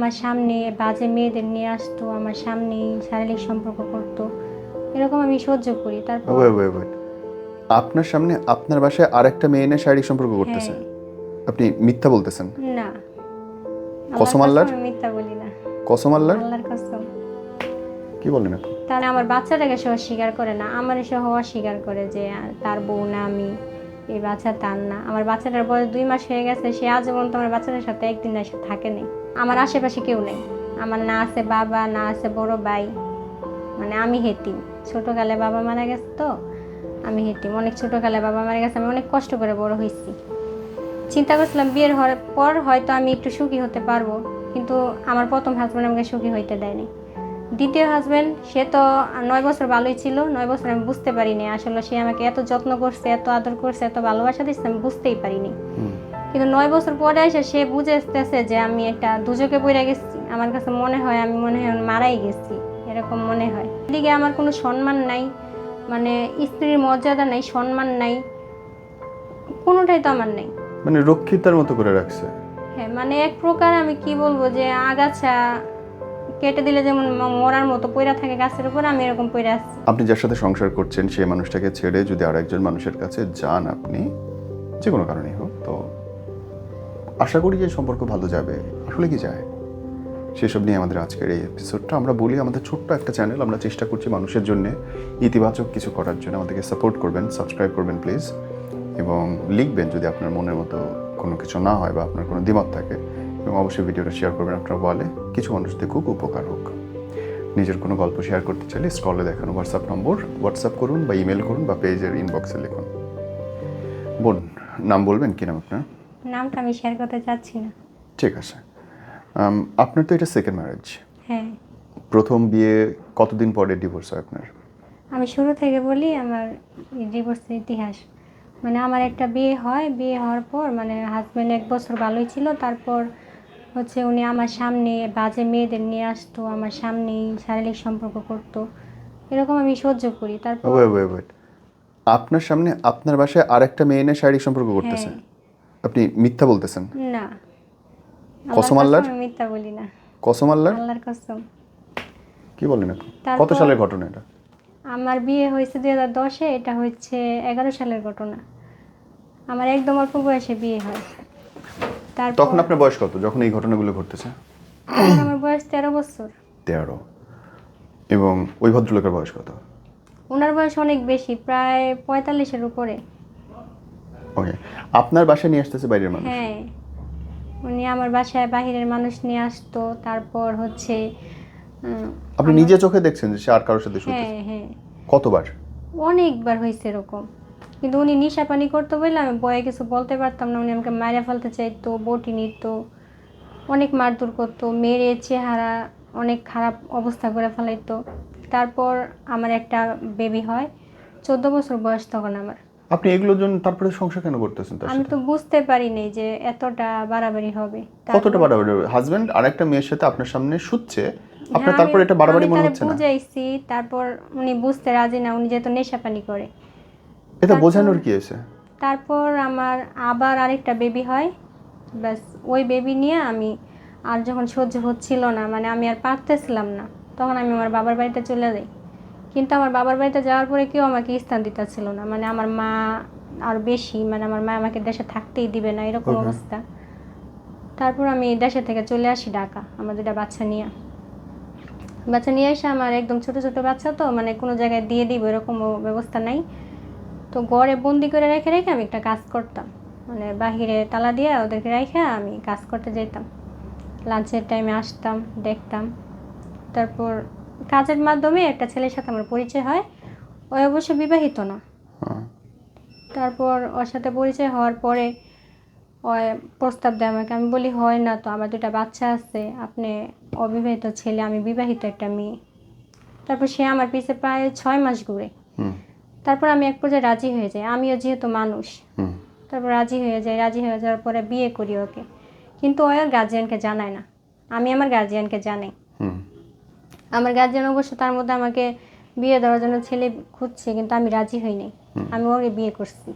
আমার সামনে বাজে মেয়েদের নিয়ে আসতো আমার সামনে শারীরিক সম্পর্ক করতো। এরকম আমি সহ্য করি। তারপর ওয়েট ওয়েট ওয়েট। আপনার সামনে আপনার বাসায় আরেকটা মেয়ে এনে শারীরিক সম্পর্ক করতেছে? হ্যাঁ। আপনি মিথ্যা বলতেছেন? না। কসম আল্লাহর? মিথ্যা বলি না। কসম আল্লাহর? আল্লাহর কসম। কি বলেন আপনি? তাহলে আমার বাচ্চাটাকে সহ স্বীকার করে না আমার সহ অস্বীকার করে যে তার বউ না আমি। এই বাচ্চা তার না। আমার বাচ্চাটার বয়স দুই মাস হয়ে গেছে, সে আজ পর্যন্ত আমার বাচ্চাটার সাথে একদিন এসে থাকে নেই। আমার আশেপাশে কেউ নেই। আমার না আছে বাবা, না আছে বড় ভাই। মানে আমি হেতিম ছোটোকালে বাবা মারা গেছে তো, আমি হেতিম অনেক ছোটোকালে বাবা মারা গেছে, আমি অনেক কষ্ট করে বড় হয়েছি। চিন্তা করছিলাম বিয়ের হওয়ার পর হয়তো আমি একটু সুখী হতে পারব, কিন্তু আমার প্রথম হাজব্যান্ড আমাকে সুখী হইতে দেয়নি। দ্বিতীয় হাজব্যান্ড সে তো নয় বছর ভালোই ছিল নয় বছর আমি বুঝতে পারিনি। আসলে সে আমাকে এত যত্ন করছে এত আদর করছে এত ভালোবাসা দিচ্ছে আমি বুঝতেই পারিনি। কিন্তু নয় বছর পরে এসে সে বুঝেতেছে যে আমি একটা দুজকে পড়ে গেছি। আমার কাছে মনে হয় আমি মনে হয় মারাই গেছি এরকম মনে হয়। এদিকে আমার কোনো সম্মান নাই মানে স্ত্রীর মর্যাদা নাই সম্মান নাই কোনোটাই তো আমার নেই। মানে রক্ষিতার মতো করে রাখছে। হ্যাঁ মানে এক প্রকার আমি কি বলব যে আগাছা কেটে দিলে যেমন মরার মতো পইরা থাকে গাছের উপর, আমি এরকম পইরা আছি আপনি যার সাথে সংসার করছেন, সেই মানুষটাকে ছেড়ে যদি আরেকজন মানুষের কাছে যান আপনি, যে কোনো কারণেই হোক, তো আশা করি যে সম্পর্ক ভালো যাবে। আসলে কি যায়? সেসব নিয়ে আমাদের আজকের এই এপিসোডটা আমরা বলি, আমাদের ছোট্ট একটা চ্যানেল আমরা চেষ্টা করছি মানুষের জন্য ইতিবাচক কিছু করার জন্য। আমাদেরকে সাপোর্ট করবেন সাবস্ক্রাইব করবেন প্লিজ এবং লিখবেন যদি আপনার মনের মতো কোনো কিছু না হয় বা আপনার কোনো দ্বিমত থাকে। এবং অবশ্যই ভিডিওটা শেয়ার করবেন আপনার বলে কিছু মানুষ দেখুক উপকার হোক। নিজের কোনো গল্প শেয়ার করতে চাইলে স্ক্রলে দেখানো হোয়াটসঅ্যাপ নম্বর হোয়াটসঅ্যাপ করুন বা ইমেল করুন বা পেজের ইনবক্সে লিখুন। বোন নাম বলবেন? কি নাম আপনার? নামটা আমি শেয়ার করতে চাচ্ছি না। ঠিক আছে। আপনার তো এটা সেকেন্ড ম্যারেজ হ্যাঁ। প্রথম বিয়ে কতদিন পরে ডিভোর্স হয় আপনার? আমি শুরু থেকে বলি আমার ডিভোর্সের ইতিহাস। মানে আমার একটা বিয়ে হয় বিয়ে হওয়ার পর মানে হাজব্যান্ড এক বছর ভালোই ছিল তারপর হচ্ছে উনি আমার সামনে বাজে মেয়েদের নিয়ে আসতো আমার সামনেই শারীরিক সম্পর্ক করতো। এরকম আমি সহ্য করি। তারপর ওয়েট আপনার সামনে আপনার বাসায় আরেকটা মেয়ে এনে শারীরিক সম্পর্ক করতেছে হ্যাঁ। আপনি মিথ্যা বলতেছেন? না। কসম আল্লাহর? মিথ্যা বলি না। কসম আল্লাহর? আল্লাহর কসম। কি বলেন আপনি? কত সালের ঘটনা এটা? আমার বিয়ে হয়েছে দুই হাজার দশে এটা হচ্ছে এগারো সালের ঘটনা। আমার একদম অল্প বয়সে বিয়ে হয়। তারপর তখন আপনার বয়স কত যখন এই ঘটনাগুলো ঘটতেছে? তখন আমার বয়স তেরো বছর। তেরো। এবং ওই ভদ্রলোকের বয়স কত? ওনার বয়স অনেক বেশি প্রায় পঁয়তাল্লিশের উপরে। ওকে। আপনার বাসায় নিয়ে আসতেছে বাইরের মানুষ? হ্যাঁ। উনি আমার বাসায় বাহিরের মানুষ নিয়ে আসতো তারপর হচ্ছে উম, আপনি নিজে চোখে দেখছেন যে সে আর কারোর সাথে শুতে? হ্যাঁ হ্যাঁ। কতবার? অনেকবার হয়েছে এরকম। কিন্তু উনি নিশা পানি করতে বললে আমি বয়ে কিছু বলতে পারতাম না। উনি আমাকে মারা ফেলতে চাইতো বটি নিত অনেক মারধর করতো মেরে চেহারা অনেক খারাপ অবস্থা করে ফেলাইতো। তারপর আমার একটা বেবি হয় চোদ্দ বছর বয়স তখন আমার। আপনি এগুলোর জন্য তারপরে সংসার কেন করতেছেন আমি তো বুঝতে পারি পারিনি যে এতটা বাড়াবাড়ি হবে। কতটা বাড়াবাড়ি হাজবেন্ড আরেকটা মেয়ের সাথে আপনার সামনে শুচ্ছে আপনার হ্যাঁ, তারপরে এটা বাড়াবাড়ি মনে হচ্ছে না? বুঝাইছি তারপর উনি বুঝতে রাজি না উনি যেহেতু নেশা পানি করে। এটা বোঝানোর কি আছে? তারপর আমার আবার আরেকটা বেবি হয়। ব্যাস ওই বেবি নিয়ে আমি আর যখন সহ্য হচ্ছিল না মানে আমি আর পারতেছিলাম না তখন আমি আমার বাবার বাড়িতে চলে যাই। কিন্তু আমার বাবার বাড়িতে যাওয়ার পরে কেউ আমাকে স্থান দিতেছিল না মানে আমার মা আর বেশি মানে আমার মা আমাকে দেশে থাকতেই দিবে না এরকম অবস্থা। তারপর আমি দেশে থেকে চলে আসি ঢাকা আমার দুটা বাচ্চা নিয়ে। বাচ্চা নিয়ে এসে আমার একদম ছোট ছোট বাচ্চা তো মানে কোনো জায়গায় দিয়ে দিব এরকম ব্যবস্থা নাই। তো ঘরে বন্দি করে রেখে রেখে আমি একটা কাজ করতাম। মানে বাহিরে তালা দিয়ে ওদেরকে রেখে আমি কাজ করতে যেতাম লাঞ্চের টাইমে আসতাম দেখতাম। তারপর কাজের মাধ্যমে একটা ছেলের সাথে আমার পরিচয় হয়। ওই অবশ্য বিবাহিত না। হ্যাঁ। তারপর ওর সাথে পরিচয় হওয়ার পরে ও প্রস্তাব দেয় আমাকে। আমি বলি হয় না তো আমার দুটা বাচ্চা আছে। আপনি অবিবাহিত ছেলে আমি বিবাহিত একটা মেয়ে। তারপর সে আমার পিছে প্রায় ছয় মাস ঘুরে। তারপর আমি এক পর্যায়ে রাজি হয়ে যাই। আমিও যেহেতু মানুষ। তারপর রাজি হয়ে যাই। রাজি হয়ে যাওয়ার পরে বিয়ে করি ওকে। কিন্তু ওই ওর গার্জিয়ানকে জানায় না। আমি আমার গার্জিয়ানকে জানাই। আমার গার্জিয়ান অবশ্য তার মধ্যে আমাকে বিয়ে দেওয়ার জন্য ছেলে খুঁজছে কিন্তু আমি রাজি হইনি আমি ওকে বিয়ে করছি।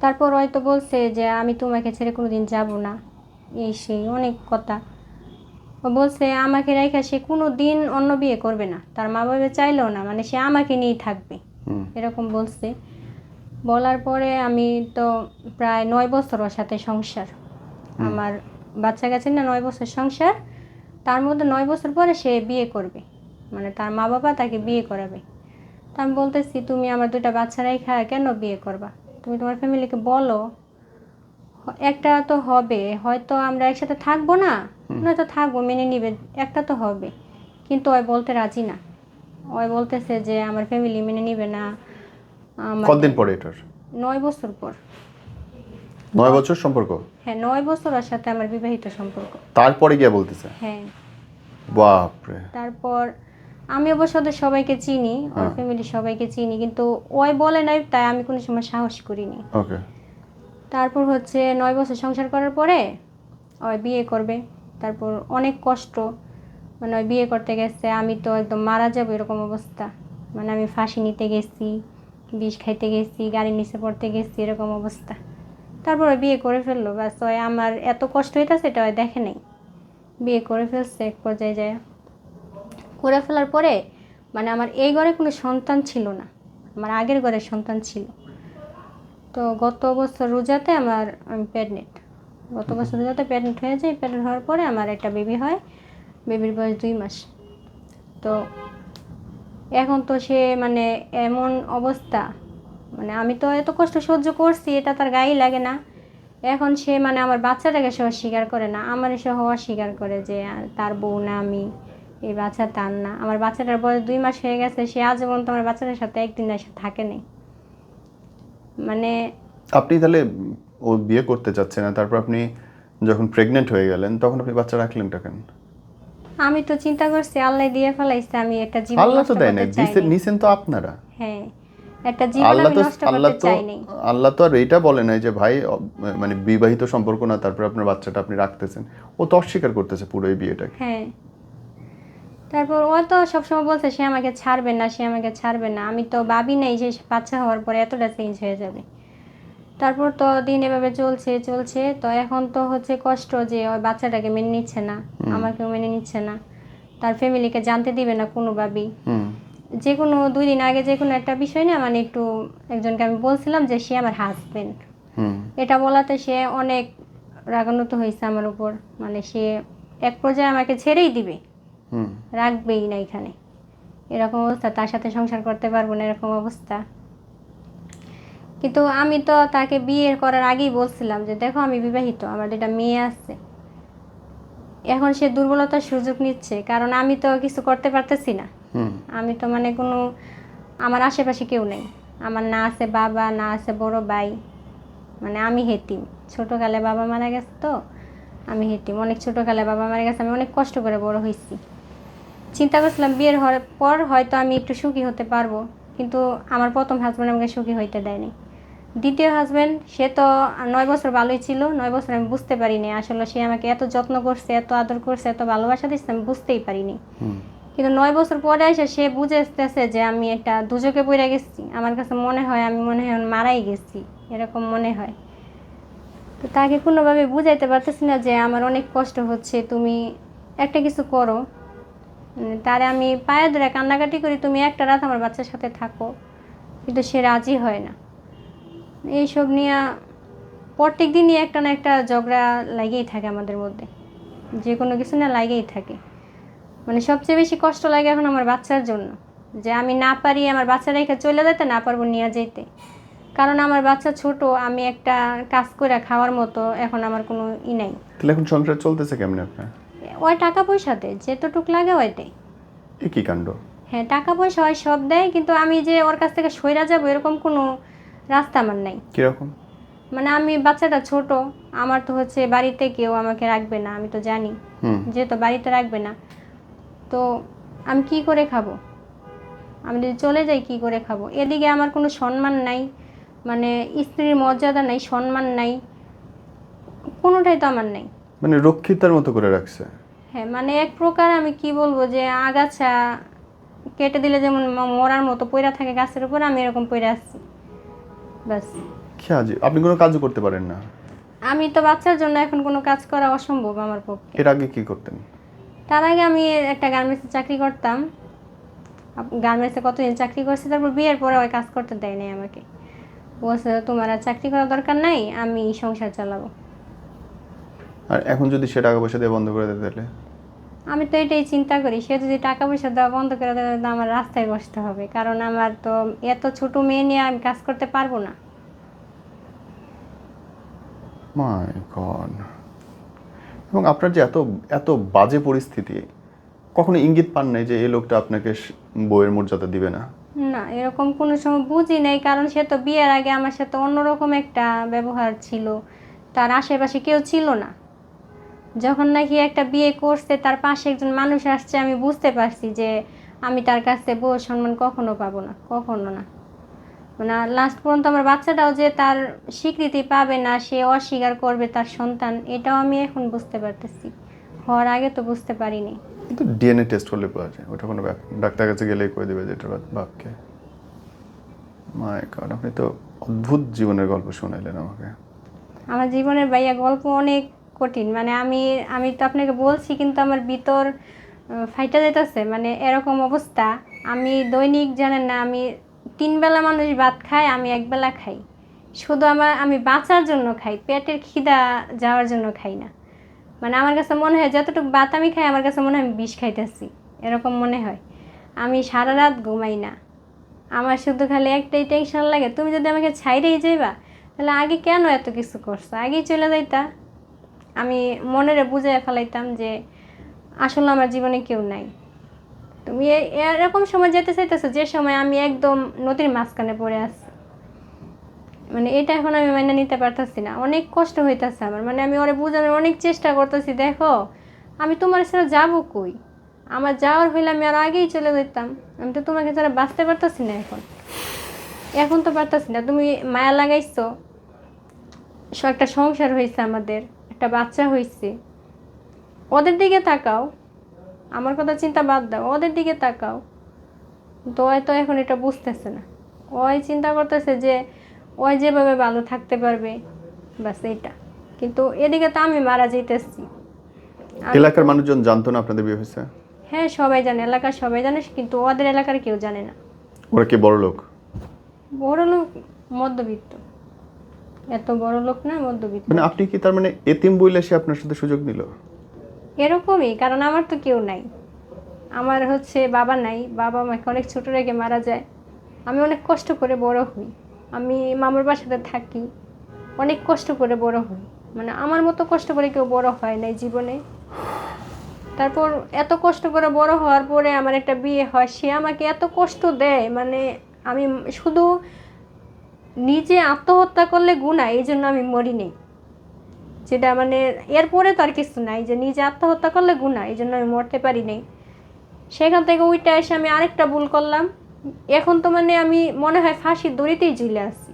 তারপর হয়তো বলছে যে আমি তোমাকে ছেড়ে কোনোদিন যাব না। এই সেই অনেক কথা। ও বলছে আমাকে রেখে সে কোনো দিন অন্য বিয়ে করবে না। তার মা বাবা চাইলেও না মানে সে আমাকে নিয়েই থাকবে। এরকম বলছে। বলার পরে আমি তো প্রায় নয় বছর ওর সাথে সংসার। আমার বাচ্চা গেছে না নয় বছর সংসার। তার মধ্যে নয় বছর পরে সে বিয়ে করবে। মানে তার মা বাবা তাকে বিয়ে করাবে। তা আমি বলতেছি তুমি আমার দুটা বাচ্চা রেখা কেন বিয়ে করবা? তুমি তোমার ফ্যামিলিকে বলো। একটা তো হবে হয়তো আমরা একসাথে থাকব না। নয়তো থাকব মেনে নিবে একটা তো হবে। কিন্তু ওই বলতে রাজি না। ওই বলতেছে যে আমার ফ্যামিলি মেনে নিবে না। আমার কতদিন পরে এটার? নয় বছর পর। নয় বছর সম্পর্ক? হ্যাঁ নয় বছর ওর সাথে আমার বিবাহিত সম্পর্ক। তারপরে গিয়ে বলতেছে? হ্যাঁ। বাপরে। তারপর আমি অবশ্য ওদের সবাইকে চিনি ওর। ফ্যামিলি সবাইকে চিনি কিন্তু ওই বলে নাই তাই আমি কোনো সময় সাহস করিনি। ওকে। তারপর হচ্ছে নয় বছর সংসার করার পরে ওই বিয়ে করবে। তারপর অনেক কষ্ট। মানে ওই বিয়ে করতে গেছে, আমি তো একদম মারা যাব এরকম অবস্থা। মানে আমি ফাঁসি নিতে গেছি, বিষ খাইতে গেছি গাড়ির নিচে পড়তে গেছি, এরকম অবস্থা। তারপর বিয়ে করে ফেলল, ব্যাস ওই আমার এত কষ্ট হইতেছে এটা দেখে নেই। বিয়ে করে ফেলছে এক পর্যায়ে যায় করে ফেলার পরে মানে আমার এই ঘরে কোনো সন্তান ছিল না, আমার আগের ঘরে সন্তান ছিল। তো গত বছর রোজাতে আমার, আমি প্রেগনেন্ট গত বছর রোজাতে প্রেগনেন্ট হয়ে যায় প্রেগনেন্ট হওয়ার পরে আমার একটা বেবি হয়। বেবির বয়স দুই মাস। তো এখন তো সে মানে এমন অবস্থা মানে আমি তো এত কষ্ট সহ্য করছি, এটা তার গায়ে লাগে না। এখন সে মানে আমার বাচ্চাটাকে সহ স্বীকার করে না, আমার সহ অস্বীকার করে যে তার বউ না, আমি এই বাচ্চা তার না। আমার বাচ্চাটার বয়স দুই মাস হয়ে গেছে, সে আজ পর্যন্ত আমার বাচ্চাটার সাথে একদিন এসে থাকে নেই। মানে আপনি তাহলে ও বিয়ে করতে চাচ্ছে না, তারপর আপনি যখন প্রেগনেন্ট হয়ে গেলেন, তখন আপনি বাচ্চা রাখলেনটা কেন? আমি তো চিন্তা করছি আল্লাহ দিয়ে ফেলাইছে আমি একটা জীবন আল্লাহ তো দেয় না। নিছেন তো আপনারা। হ্যাঁ একটা জীবন আল্লাহ তো আল্লাহ তো আল্লাহ তো আর এটা বলে নাই যে ভাই মানে বিবাহিত সম্পর্ক না তারপর আপনার বাচ্চাটা আপনি রাখতেছেন। ও তো অস্বীকার করতেছে পুরো এই বিয়েটাকে। হ্যাঁ। তারপর ও তো সবসময় বলছে সে আমাকে ছাড়বে না সে আমাকে ছাড়বে না। আমি তো ভাবি নাই যে বাচ্চা হওয়ার পরে এতটা চেঞ্জ হয়ে যাবে। তারপর তো দিন এভাবে চলছে চলছে। তো এখন তো হচ্ছে কষ্ট যে ওই বাচ্চাটাকে মেনে নিচ্ছে না আমাকেও মেনে নিচ্ছে না। তার ফ্যামিলিকে জানতে দিবে না কোনোভাবেই। যে কোনো দুই দিন আগে যে কোনো একটা বিষয় না মানে একটু একজনকে আমি বলছিলাম যে সে আমার হাজবেন্ড এটা বলাতে সে অনেক রাগান্বিত হয়েছে আমার উপর। মানে সে এক পর্যায়ে আমাকে ছেড়েই দিবে। রাখবেই না এখানে। এরকম অবস্থা তার সাথে সংসার করতে পারব না এরকম অবস্থা। কিন্তু আমি তো তাকে বিয়ে করার আগেই বলছিলাম যে দেখো আমি বিবাহিত আমার দুটা মেয়ে আছে। এখন সে দুর্বলতার সুযোগ নিচ্ছে কারণ আমি তো কিছু করতে পারতেছি না। আমি তো মানে কোনো আমার আশেপাশে কেউ নেই। আমার না আছে বাবা না আছে বড় ভাই মানে আমি হেতিম। ছোটোকালে বাবা মারা গেছে তো আমি হেতিম। অনেক ছোটোকালে বাবা মারা গেছে আমি অনেক কষ্ট করে বড় হয়েছি। চিন্তা করছিলাম বিয়ের হওয়ার পর হয়তো আমি একটু সুখী হতে পারব কিন্তু আমার প্রথম হাজব্যান্ড আমাকে সুখী হইতে দেয়নি। দ্বিতীয় হাজব্যান্ড সে তো নয় বছর ভালোই ছিল নয় বছর আমি বুঝতে পারিনি। আসলে সে আমাকে এত যত্ন করছে এত আদর করছে এত ভালোবাসা দিচ্ছে আমি বুঝতেই পারিনি। কিন্তু নয় বছর পরে এসে সে বুঝেতেছে যে আমি একটা দুজকে পড়ে গেছি। আমার কাছে মনে হয় আমি মনে হয় মারাই গেছি এরকম মনে হয়। তো তাকে কোনোভাবে বুঝাইতে পারতেছি না যে আমার অনেক কষ্ট হচ্ছে তুমি একটা কিছু করো। তারে আমি পায়ে ধরে কান্নাকাটি করি তুমি একটা রাত আমার বাচ্চার সাথে থাকো। কিন্তু সে রাজি হয় না। এইসব নিয়ে প্রত্যেক দিনই একটা না একটা ঝগড়া লাগেই থাকে আমাদের মধ্যে। যে কোনো কিছু না লাগেই থাকে। মানে সবচেয়ে বেশি কষ্ট লাগে এখন আমার বাচ্চার জন্য। যে আমি না পারি আমার বাচ্চা রেখে চলে যেতে না পারব নিয়ে যেতে। কারণ আমার বাচ্চা ছোট আমি একটা কাজ করে খাওয়ার মতো এখন আমার কোনো ই নাই। তাহলে এখন সংসার চলতেছে কেমনে আপনার? ওই টাকা পয়সাতে যেতটুক লাগে ওইটাই। কি কাণ্ড? হ্যাঁ টাকা পয়সা হয় সব দেয় কিন্তু আমি যে ওর কাছ থেকে সইরা যাব এরকম কোনো রাস্তা আমার নাই। কীরকম? মানে আমি বাচ্চাটা ছোট আমার তো হচ্ছে বাড়িতে কেউ আমাকে রাখবে না আমি তো জানি। যেহেতু বাড়িতে রাখবে না। তো আমি কি করে খাব? আমি যদি চলে যাই কি করে খাব? এদিকে আমার কোনো সম্মান নাই মানে স্ত্রীর মর্যাদা নাই সম্মান নাই কোনোটাই তো আমার নাই। মানে রক্ষিতার মতো করে রাখছে। হ্যাঁ মানে এক প্রকার আমি কি বলব যে আগাছা কেটে দিলে যেমন মরার মতো পইরা থাকে গাছের উপর আমি এরকম পইরা আসছি। ব্যাস। কি আপনি কোনো কাজও করতে পারেন না। আমি তো বাচ্চার জন্য এখন কোনো কাজ করা অসম্ভব আমার পক্ষে। এর আগে কি করতেন? তার আগে আমি একটা গার্মেন্টসে চাকরি করতাম। গার্মেন্টসে কতদিন চাকরি করছি তারপর বিয়ের পরে ওই কাজ করতে দেয় নাই আমাকে। বলছে তোমার আর চাকরি করার দরকার নাই আমি সংসার চালাবো। আর এখন যদি সে টাকা পয়সা দিয়ে বন্ধ করে দেয় তাহলে? আমি তো এটাই চিন্তা করি সে যদি টাকা পয়সা দেওয়া বন্ধ করে দেয় তাহলে আমার রাস্তায় বসতে হবে। কারণ আমার তো এত ছোট মেয়ে নিয়ে আমি কাজ করতে পারব না। মাই গড এবং আপনার যে এত এত বাজে পরিস্থিতি কখনো ইঙ্গিত পান নাই যে এই লোকটা আপনাকে বইয়ের মর্যাদা দিবে না? না এরকম কোনো সময় বুঝি নাই কারণ সে তো বিয়ের আগে আমার সাথে অন্যরকম একটা ব্যবহার ছিল। তার আশেপাশে কেউ ছিল না। যখন নাকি একটা বিয়ে করছে তার পাশে একজন মানুষ আসছে আমি বুঝতে পারছি যে আমি তার কাছে বউ সম্মান কখনো পাবো না কখনো না। মানে লাস্ট পর্যন্ত আমার বাচ্চাটাও যে তার স্বীকৃতি পাবে না সে অস্বীকার করবে তার সন্তান এটাও আমি এখন বুঝতে পারতেছি। হওয়ার আগে তো বুঝতে পারিনি। কিন্তু ডিএনএ টেস্ট পাওয়া যায় ওটা কোনো ডাক্তার কাছে গেলেই করে দেবে যেটা বাপকে। মাই গড আপনি তো অদ্ভুত জীবনের গল্প শোনাইলেন আমাকে। আমার জীবনের ভাইয়া গল্প অনেক কঠিন। মানে আমি আমি তো আপনাকে বলছি, কিন্তু আমার ভিতর ফাইটা যাইতেছে। মানে এরকম অবস্থা। আমি দৈনিক জানেন না, আমি তিন বেলা মানুষ ভাত খায়, আমি এক বেলা খাই। শুধু আমার, আমি বাঁচার জন্য খাই, পেটের খিদা যাওয়ার জন্য খাই না। মানে আমার কাছে মনে হয়, যতটুকু ভাত আমি খাই, আমার কাছে মনে হয় আমি বিষ খাইতেছি। এরকম মনে হয়। আমি সারা রাত ঘুমাই না। আমার শুধু খালি একটাই টেনশন লাগে, তুমি যদি আমাকে ছাইরেই যাইবা, তাহলে আগে কেন এত কিছু করছ? আগেই চলে যাইতা। আমি মনেরে বুঝাই ফেলাইতাম যে আসলে আমার জীবনে কেউ নাই। তুমি এরকম সময় যেতে চাইতেছো, যে সময় আমি একদম নদীর মাঝখানে পড়ে আছি। মানে এটা এখন আমি মানে নিতে পারতেছি না। অনেক কষ্ট হইতেছে আমার। মানে আমি ওরে বোঝানোর অনেক চেষ্টা করতেছি, দেখো, আমি তোমার সাথে যাব কই? আমার যাওয়ার হইলে আমি আর আগেই চলে যেতাম আমি তো তোমাকে ছাড়া বাঁচতে পারতেছি না এখন। এখন তো পারতেছি না। তুমি মায়া লাগাইছো। একটা সংসার হয়েছে আমাদের। একটা বাচ্চা হয়েছে ওদের দিকে তাকাও। আমার কথা চিন্তা বাদ দাও ওদের দিকে তাকাও। তো ওই তো এখন এটা বুঝতেছে না। ওই চিন্তা করতেছে যে ওই যেভাবে ভালো থাকতে পারবে বাস এটা কিন্তু এদিকে তো আমি মারা যেতেছি এলাকার মানুষজন জানতো না আপনাদের বিয়ে হয়েছে? হ্যাঁ সবাই জানে এলাকার সবাই জানে কিন্তু ওদের এলাকার কেউ জানে না। ওরা কি বড় লোক বড় লোক মধ্যবিত্ত। এত বড় লোক না মধ্যবিত্ত। মানে আপনি কি তার মানে এতিম বইলে সে আপনার সাথে সুযোগ নিল? এরকমই কারণ আমার তো কেউ নাই। আমার হচ্ছে বাবা নাই বাবা আমাকে অনেক ছোট রেখে মারা যায়। আমি অনেক কষ্ট করে বড় হই। আমি মামার বাসাতে থাকি অনেক কষ্ট করে বড় হই। মানে আমার মতো কষ্ট করে কেউ বড় হয় নাই জীবনে। তারপর এত কষ্ট করে বড় হওয়ার পরে আমার একটা বিয়ে হয় সে আমাকে এত কষ্ট দেয়। মানে আমি শুধু নিজে আত্মহত্যা করলে গুণা এই জন্য আমি মরি নেই। যেটা মানে এরপরে তো আর কিছু নাই, যে নিজে আত্মহত্যা করলে গুণা এই জন্য আমি মরতে পারি নাই। সেখান থেকে ওইটা এসে আমি আরেকটা ভুল করলাম। এখন তো মানে আমি মনে হয় ফাঁসির দড়িতেই ঝুলে আছি।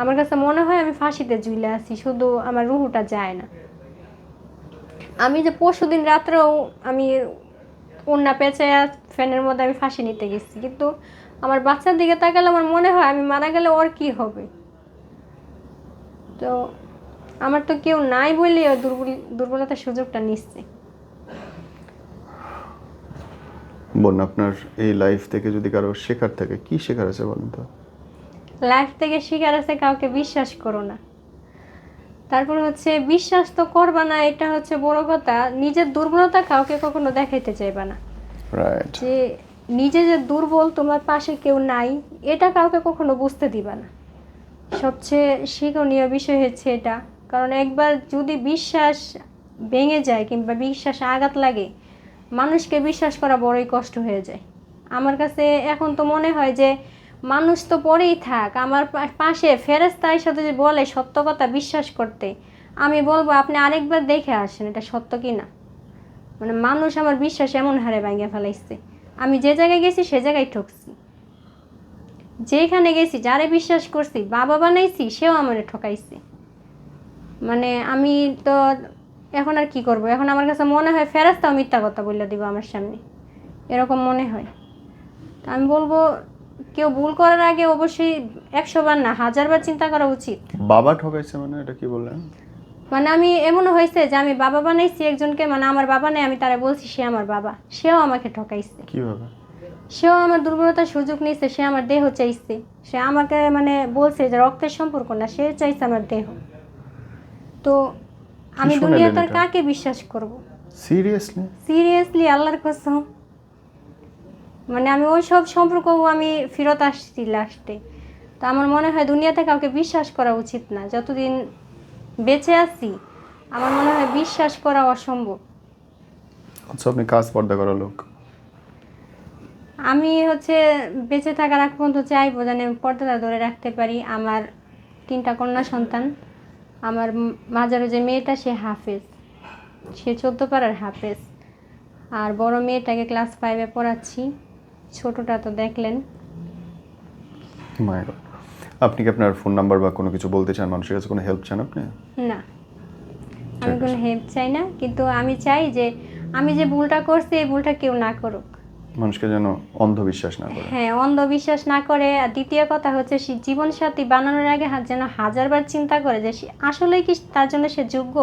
আমার কাছে মনে হয় আমি ফাঁসিতে ঝুলে আছি, শুধু আমার রুহুটা যায় না। আমি যে পরশু দিন রাত্রেও আমি উন্না পেঁচায়া ফ্যানের মধ্যে আমি ফাঁসি নিতে গেছি। কিন্তু আমার বাচ্চার দিকে তাকালে আমার মনে হয় আমি মারা গেলে ওর কি হবে? তো আমার তো কেউ নাই বলে দুর্বল দুর্বলতার সুযোগটা নিচ্ছে। বোন আপনার এই লাইফ থেকে যদি কারও শেখার থাকে কি শেখার আছে বলেন তো? লাইফ থেকে শিকার আছে কাউকে বিশ্বাস করো না। তারপর হচ্ছে বিশ্বাস তো করবা না এটা হচ্ছে বড় কথা। নিজের দুর্বলতা কাউকে কখনো দেখাইতে চাইবা না। যে নিজে যে দুর্বল তোমার পাশে কেউ নাই এটা কাউকে কখনো বুঝতে দিবা না। সবচেয়ে শিক্ষণীয় বিষয় হচ্ছে এটা। কারণ একবার যদি বিশ্বাস ভেঙে যায় কিংবা বিশ্বাস আঘাত লাগে মানুষকে বিশ্বাস করা বড়ই কষ্ট হয়ে যায়। আমার কাছে এখন তো মনে হয় যে মানুষ তো পরেই থাক। আমার পাশে ফেরেস্তার সাথে যে বলে সত্য কথা বিশ্বাস করতে, আমি বলব আপনি আরেকবার দেখে আসেন এটা সত্য কি না মানে মানুষ আমার বিশ্বাস এমন হারে ভাঙিয়ে ফেলাইছে। আমি যে জায়গায় গেছি সে জায়গায় ঠকছি। যেখানে গেছি, যারে বিশ্বাস করছি, বাবা বানাইছি, সেও আমার ঠকাইছে। মানে আমি তো এখন আর কি করব? এখন আমার কাছে মনে হয় ফেরাস্তাও মিথ্যা কথা বললে দিব আমার সামনে। এরকম মনে হয়। তা আমি বলব কেউ ভুল করার আগে অবশ্যই একশো বার না হাজার বার চিন্তা করা উচিত। বাবা ঠকাইছে মানে এটা কি বললেন? মানে আমি এমন হয়েছে যে আমি বাবা বানাইছি একজনকে মানে আমার বাবা নেই আমি তারা বলছি সে আমার বাবা সেও আমাকে ঠকাইছে। কীভাবে? সেও আমার দুর্বলতার সুযোগ নিয়েছে সে আমার দেহ চাইছে। সে আমাকে মানে বলছে যে রক্তের সম্পর্ক না সে চাইছে আমার দেহ। তো আমি দুনিয়াতে কাকে বিশ্বাস করব? সিরিয়াসলি সিরিয়াসলি আল্লাহর কসম। মানে আমি ওই সব সম্পর্ক আমি ফেরত আসছি লাস্টে তো আমার মনে হয় দুনিয়াতে কাউকে বিশ্বাস করা উচিত না। যতদিন বেঁচে আছি আমার মনে হয় বিশ্বাস করা অসম্ভব। আচ্ছা আপনি কাজ পর্দা করা লোক। আমি হচ্ছে বেঁচে থাকার আগ পর্যন্ত চাইব যেন পর্দাটা ধরে রাখতে পারি। আমার তিনটা কন্যা সন্তান আমার ম- মাঝারো যে মেয়েটা সে হাফেজ। সে চোদ্দ পাড়ার হাফেজ। আর বড় মেয়েটাকে ক্লাস ফাইভে পড়াচ্ছি। ছোটটা তো দেখলেন। মাই গড আপনি কি আপনার ফোন নাম্বার বা কোনো কিছু বলতে চান? মানুষের কাছে কোনো হেল্প চান আপনি? না। আমি কোনো হেল্প চাই না কিন্তু আমি চাই যে আমি যে ভুলটা করছি এই ভুলটা কেউ না করুক। মানুষকে যেন অন্ধবিশ্বাস না করে। হ্যাঁ অন্ধবিশ্বাস না করে। আর দ্বিতীয় কথা হচ্ছে সে জীবনসাথী বানানোর আগে যেন হাজারবার চিন্তা করে যে সে আসলেই কি তার জন্য সে যোগ্য?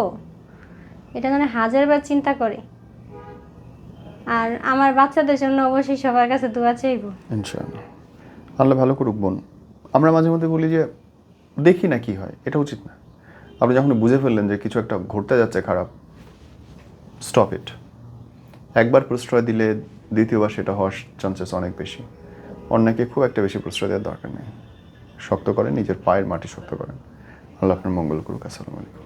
এটা যেন হাজারবার চিন্তা করে। আর আমার বাচ্চাদের জন্য অবশ্যই সবার কাছে দোয়া চাইব। ইনশাআল্লাহ। আল্লাহ ভালো করুক, বোন। আমরা মাঝে মধ্যে বলি যে, দেখি না কি হয়, এটা উচিত না। আপনি যখন বুঝে ফেললেন যে কিছু একটা ঘটতে যাচ্ছে খারাপ স্টপ ইট একবার প্রশ্রয় দিলে দ্বিতীয়বার সেটা হওয়ার চান্সেস অনেক বেশি। অন্যকে খুব একটা বেশি প্রশ্রয় দেওয়ার দরকার নেই। শক্ত করেন, নিজের পায়ের মাটি শক্ত করেন। আল্লাহ আপনার মঙ্গল করুক, আসসালামু আলাইকুম।